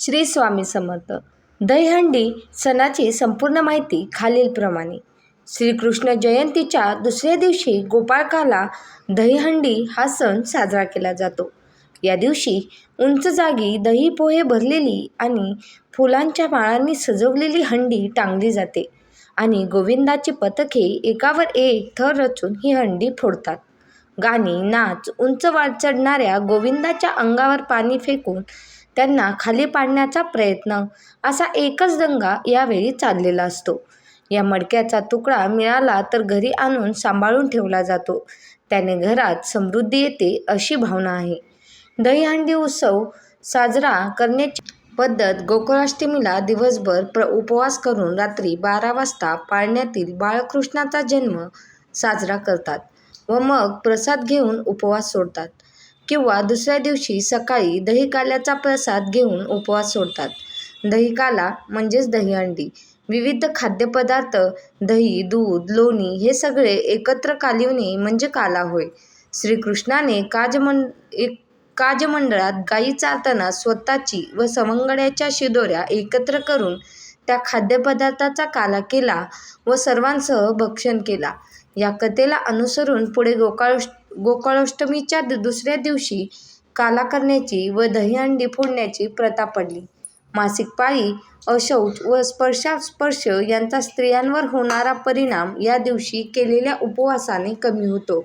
श्री स्वामी समर्थ. दहीहंडी सणाची संपूर्ण माहिती खालीलप्रमाणे. श्रीकृष्ण जयंतीच्या दुसऱ्या दिवशी गोपाळकाला दहीहंडी हा सण साजरा केला जातो. या दिवशी उंच जागी दही पोहे भरलेली आणि फुलांच्या माळांनी सजवलेली हंडी टांगली जाते आणि गोविंदाची पथके एकावर एक थर रचून ही हंडी फोडतात. गाणी नाच उंच वाढ चढणाऱ्या गोविंदाच्या अंगावर पाणी फेकून त्यांना खाली पाडण्याचा प्रयत्न असा एकच दंगा यावेळी चाललेला असतो. या मडक्याचा तुकडा मिळाला तर घरी आणून सांभाळून ठेवला जातो. त्याने घरात समृद्धी येते अशी भावना आहे. दहीहंडी उत्सव साजरा करण्याची पद्धत गोकुळाष्टमीला दिवसभर प्र उपवास करून रात्री बारा वाजता पाळण्यातील बाळकृष्णाचा जन्म साजरा करतात व मग प्रसाद घेऊन उपवास सोडतात. किंवा दुसऱ्या दिवशी सकाळी दहीकाल्याचा प्रसाद घेऊन उपवास सोडतात. दहीकाला म्हणजेच दहीहंडी. विविध खाद्यपदार्थ दही दूध लोणी हे सगळे एकत्र कालिवणे म्हणजे काला होय. श्रीकृष्णाने काजमं एक काजमंडळात गायी चारताना स्वतःची व सवंगड्याच्या शिदोऱ्या एकत्र करून त्या खाद्यपदार्थाचा काला केला व सर्वांसह भक्षण केला. या कथेला अनुसरून पुढे गोकाळ गोकुळाष्टमीच्या दुसऱ्या दिवशी काला करण्याची व दहीहंडी फोडण्याची प्रथा पडली. मासिक पाळी अशौच व स्पर्शास्पर्श यांचा स्त्रियांवर होणारा परिणाम या दिवशी केलेल्या उपवासाने कमी होतो.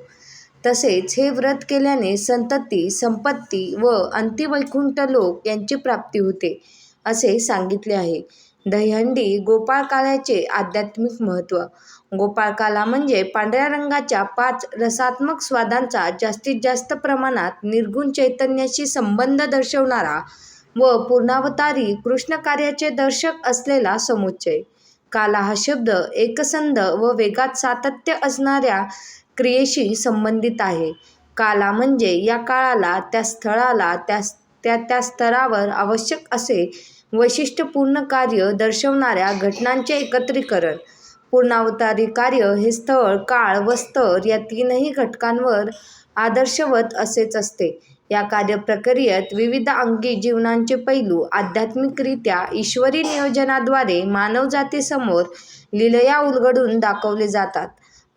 तसेच हे व्रत केल्याने संतती संपत्ती व अंतिवैकुंठ लोक यांची प्राप्ती होते असे सांगितले आहे. दहीहंडी गोपाळकाल्याचे आध्यात्मिक महत्त्व. गोपाळकाला म्हणजे पांढऱ्या रंगाच्या पाच रसात्मक स्वादांचा जास्तीत जास्त प्रमाणात निर्गुण चैतन्याशी संबंध दर्शवणारा व पूर्णावतारी कृष्ण कार्याचे दर्शक असलेला समुच्चय. काला हा शब्द एकसंध व वेगात सातत्य असणाऱ्या क्रियेशी संबंधित आहे. काला म्हणजे या काळाला त्या स्थळाला त्या त्या त्या स्तरावर आवश्यक असे वैशिष्ट्यपूर्ण कार्य दर्शवणाऱ्या घटनांचे एकत्रीकरण पूर्णावतारी कार्य हे स्थळ काळ व स्तर या तीनही घटकांवर आदर्शवत असेच असते. या कार्यप्रक्रियेत विविध अंगी जीवनांचे पैलू आध्यात्मिकरित्या ईश्वरी नियोजनाद्वारे मानवजातीसमोर लीलया उलगडून दाखवले जातात.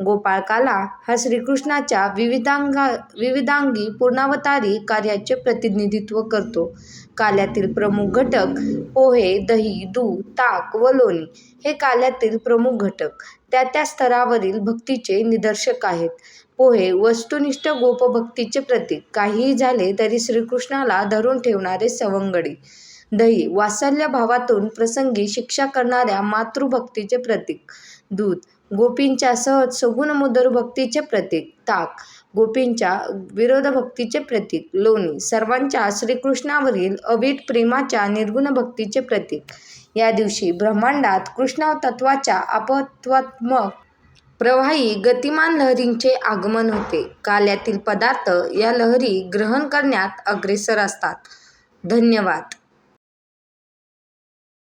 गोपाळकाला हा श्रीकृष्णाच्या विविधांगा विविधांगी पूर्णावतारी कार्याचे प्रतिनिधित्व करतो. काल्यातील प्रमुख घटक पोहे दही दूध ताक व लोणी हे काल्यातील प्रमुख घटक. त्या त्या स्तरावरील भक्तीचे निदर्शक आहेत. पोहे वस्तुनिष्ठ गोपभक्तीचे प्रतीक. काहीही झाले तरी श्रीकृष्णाला धरून ठेवणारे सवंगडी. दही वात्सल्य भावातून प्रसंगी शिक्षा करणाऱ्या मातृभक्तीचे प्रतीक. दूध गोपींच्या सहज सगुण मुदर भक्तीचे प्रतीक. ताक. गोपींच्या विरोधभक्तीचे प्रतीक. लोणी. सर्वांच्या श्रीकृष्णावरील अवीट प्रेमाच्या निर्गुण भक्तीचे प्रतीक. या दिवशी ब्रह्मांडात कृष्ण तत्वाच्या अपत्वात्मक प्रवाही गतिमान लहरींचे आगमन होते. काल्यातील पदार्थ या लहरी ग्रहण करण्यात अग्रेसर असतात. धन्यवाद.